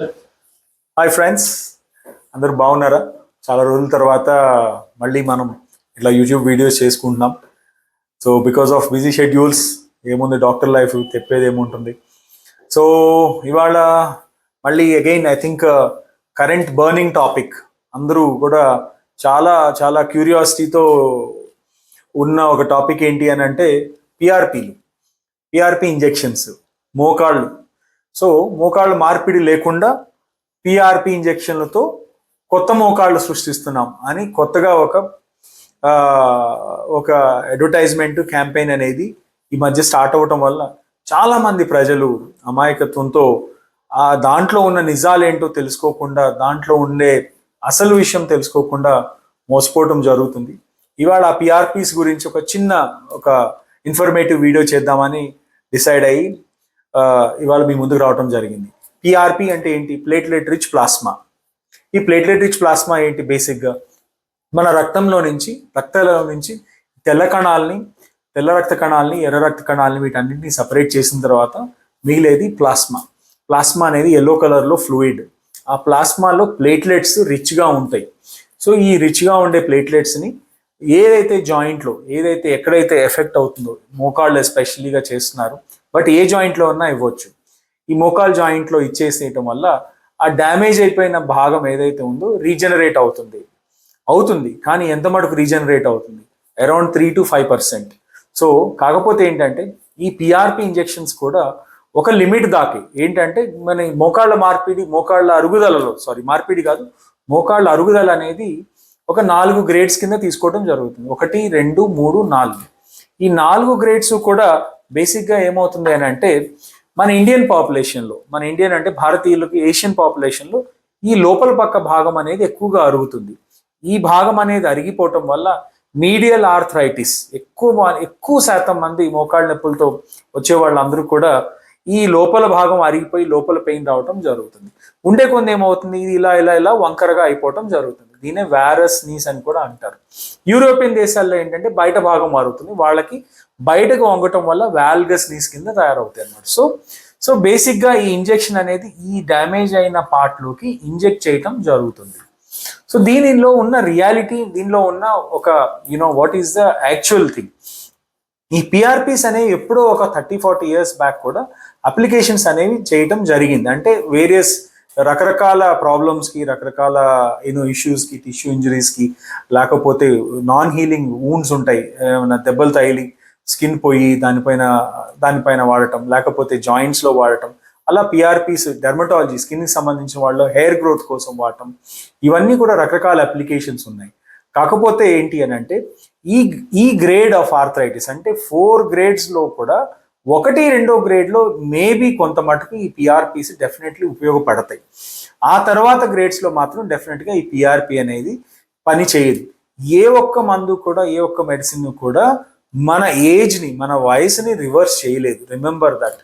Hi friends అందరూ బాగున్నారా? చాలా రోజుల తర్వాత మళ్ళీ మనం ఇట్లా యూట్యూబ్ వీడియోస్ చేసుకుంటున్నాం. So because of busy schedules ఏముంది డాక్టర్ లైఫ్ తెప్పేది ఏముంటుంది? సో ఇవాళ మళ్ళీ again I think current burning topic అందరూ కూడా చాలా చాలా క్యూరియాసిటీతో ఉన్న ఒక టాపిక్ ఏంటి అని అంటే పిఆర్పీలు పిఆర్పి ఇంజెక్షన్స్ మోకాళ్ళు. సో మోకాళ్ళ మార్పిడి లేకుండా పిఆర్పి ఇంజెక్షన్లతో కొత్త మోకాళ్ళు సృష్టిస్తున్నాం అని కొత్తగా ఒక ఒక అడ్వర్టైజ్మెంట్ క్యాంపెయిన్ అనేది ఈ మధ్య స్టార్ట్ అవ్వటం వల్ల చాలామంది ప్రజలు అమాయకత్వంతో ఆ దాంట్లో ఉన్న నిజాలేంటో తెలుసుకోకుండా దాంట్లో ఉండే అసలు విషయం తెలుసుకోకుండా మోసపోవటం జరుగుతుంది. ఇవాళ ఆ పిఆర్పిస్ గురించి ఒక చిన్న ఒక ఇన్ఫర్మేటివ్ వీడియో చేద్దామని డిసైడ్ అయ్యి ఇవాళ మీ ముందుకు రావటం జరిగింది. పిఆర్పి అంటే ఏంటి? ప్లేట్లెట్ రిచ్ ప్లాస్మా ఈ ప్లేట్లెట్ రిచ్ ప్లాస్మా ఏంటి బేసిక్గా మన రక్తంలో నుంచి రక్తంలో నుంచి తెల్ల కణాలని తెల్ల రక్త కణాలని ఎర్ర రక్త కణాలని వీటన్నింటినీ సపరేట్ చేసిన తర్వాత మిగిలేది ప్లాస్మా ప్లాస్మా అనేది ఎల్లో కలర్లో ఫ్లూయిడ్ ఆ ప్లాస్మాలో ప్లేట్లెట్స్ రిచ్గా ఉంటాయి. సో ఈ రిచ్గా ఉండే ప్లేట్లెట్స్ని ఏదైతే జాయింట్లో ఏదైతే ఎక్కడైతే ఎఫెక్ట్ అవుతుందో మోకాళ్ళు ఎస్పెషలీగా చేస్తున్నారు బట్ ఏ జాయింట్లో ఉన్నా ఇవ్వచ్చు. ఈ మోకాల్ జాయింట్లో ఇచ్చేసేయటం వల్ల ఆ డ్యామేజ్ అయిపోయిన భాగం ఏదైతే ఉందో రీజనరేట్ అవుతుంది. అవుతుంది కానీ ఎంత మటుకు రీజనరేట్ అవుతుంది? Around three to five percent. So కాకపోతే ఏంటంటే ఈ పిఆర్పి ఇంజెక్షన్స్ కూడా ఒక లిమిట్ దాకే. ఏంటంటే మన మోకాళ్ళ మార్పిడి మోకాళ్ళ అరుగుదలలో సారీ మార్పిడి కాదు మోకాళ్ళ అరుగుదల అనేది ఒక నాలుగు గ్రేడ్స్ కింద తీసుకోవడం జరుగుతుంది. ఒకటి రెండు మూడు నాలుగు. ఈ నాలుగు గ్రేడ్స్ కూడా బేసిక్గా ఏమవుతుంది అని అంటే మన ఇండియన్ పాపులేషన్లో మన ఇండియన్ అంటే భారతీయులకి ఏషియన్ పాపులేషన్లో ఈ లోపల పక్క భాగం అనేది ఎక్కువగా అరుగుతుంది. ఈ భాగం అనేది అరిగిపోవటం వల్ల మీడియల్ ఆర్థరైటిస్ ఎక్కువ ఎక్కువ శాతం మంది మోకాళ్ళ నొప్పులతో వచ్చే వాళ్ళందరూ కూడా ఈ లోపల భాగం అరిగిపోయి లోపల పెయిన్ రావటం జరుగుతుంది. ఉండే కొన్ని ఏమవుతుంది? ఇది ఇలా ఇలా ఇలా వంకరగా అయిపోవటం జరుగుతుంది. దీనే వ్యారస్ నీస్ అని కూడా అంటారు. యూరోపియన్ దేశాల్లో ఏంటంటే బయట భాగం మారుతుంది. వాళ్ళకి బయటకు వంగటం వల్ల వాల్గస్ నీస్ కింద తయారవుతాయి అన్నమాట. సో సో బేసిక్గా ఈ ఇంజెక్షన్ అనేది ఈ డ్యామేజ్ అయిన పార్ట్లోకి ఇంజెక్ట్ చేయటం జరుగుతుంది. సో దీనిలో ఉన్న రియాలిటీ దీనిలో ఉన్న ఒక you know what is the actual thing ఈ పిఆర్పిస్ అనేవి ఎప్పుడో ఒక థర్టీ ఫార్టీ ఇయర్స్ బ్యాక్ కూడా అప్లికేషన్స్ అనేవి చేయటం జరిగింది. అంటే వేరియస్ రకరకాల ప్రాబ్లమ్స్కి రకరకాల యూనో ఇష్యూస్కి టిష్యూ ఇంజరీస్కి లేకపోతే నాన్ హీలింగ్ వూన్స్ ఉంటాయి. ఏమైనా దెబ్బలు తగిలి స్కిన్ పోయి దానిపైన దానిపైన వాడటం లేకపోతే జాయింట్స్లో వాడటం. అలా పిఆర్పీస్ డెర్మటాలజీ స్కిన్కి సంబంధించిన వాళ్ళు హెయిర్ గ్రోత్ కోసం వాడటం. ఇవన్నీ కూడా రకరకాల అప్లికేషన్స్ ఉన్నాయి. కాకపోతే ఏంటి అని అంటే ఈ ఈ గ్రేడ్ ఆఫ్ ఆర్థరైటిస్ అంటే ఫోర్ గ్రేడ్స్లో కూడా ఒకటి రెండో గ్రేడ్లో మేబీ కొంత మటుకు ఈ పిఆర్పిస్ డెఫినెట్లీ ఉపయోగపడతాయి. ఆ తర్వాత గ్రేడ్స్లో మాత్రం డెఫినెట్గా ఈ పిఆర్పి అనేది పని చేయదు. ఏ ఒక్క మందు కూడా ఏ ఒక్క మెడిసిన్ కూడా మన ఏజ్ని మన వయసుని రివర్స్ చేయలేదు. రిమెంబర్ దట్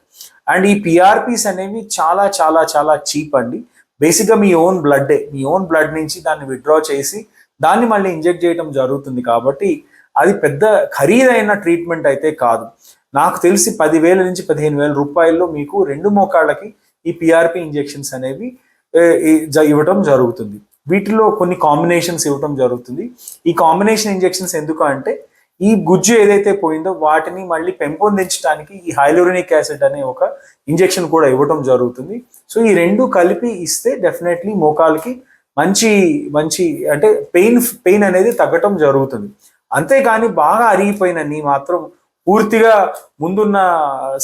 అండ్ ఈ పిఆర్పిస్ అనేవి చాలా చాలా చాలా చీప్ అండి. బేసిక్గా మీ ఓన్ బ్లడ్డే మీ ఓన్ బ్లడ్ నుంచి దాన్ని విత్డ్రా చేసి దాన్ని మళ్ళీ ఇంజెక్ట్ చేయడం జరుగుతుంది కాబట్టి అది పెద్ద ఖరీదైన ట్రీట్మెంట్ అయితే కాదు. నాకు తెలిసి పదివేల నుంచి పదిహేను వేల రూపాయల్లో మీకు రెండు మోకాళ్ళకి ఈ పిఆర్పి ఇంజెక్షన్స్ అనేవి ఇవ్వటం జరుగుతుంది. వీటిలో కొన్ని కాంబినేషన్స్ ఇవ్వటం జరుగుతుంది. ఈ కాంబినేషన్ ఇంజెక్షన్స్ ఎందుకు అంటే ఈ గుజ్జు ఏదైతే పోయిందో వాటిని మళ్ళీ పెంపొందించడానికి ఈ హైలోరినిక్ యాసిడ్ అనే ఒక ఇంజెక్షన్ కూడా ఇవ్వటం జరుగుతుంది. సో ఈ రెండు కలిపి ఇస్తే డెఫినెట్లీ మోకాలకి మంచి మంచి అంటే పెయిన్ పెయిన్ అనేది తగ్గటం జరుగుతుంది. అంతేకాని బాగా అరిగిపోయిన నీ మాత్రం పూర్తిగా ముందున్న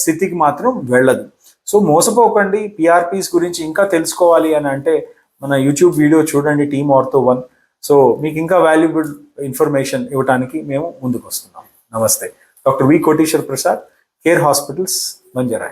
స్థితికి మాత్రం వెళ్ళదు. సో మోసపోకండి. పిఆర్పీస్ గురించి ఇంకా తెలుసుకోవాలి అని అంటే మన యూట్యూబ్ వీడియో చూడండి టీమ్ ఆర్తో వన్ సో మీకు ఇంకా వాల్యుబుల్ ఇన్ఫర్మేషన్ ఇవ్వడానికి మేము ముందుకు వస్తున్నాం నమస్తే. Doctor V Koteshwar Prasad care hospitals Banjara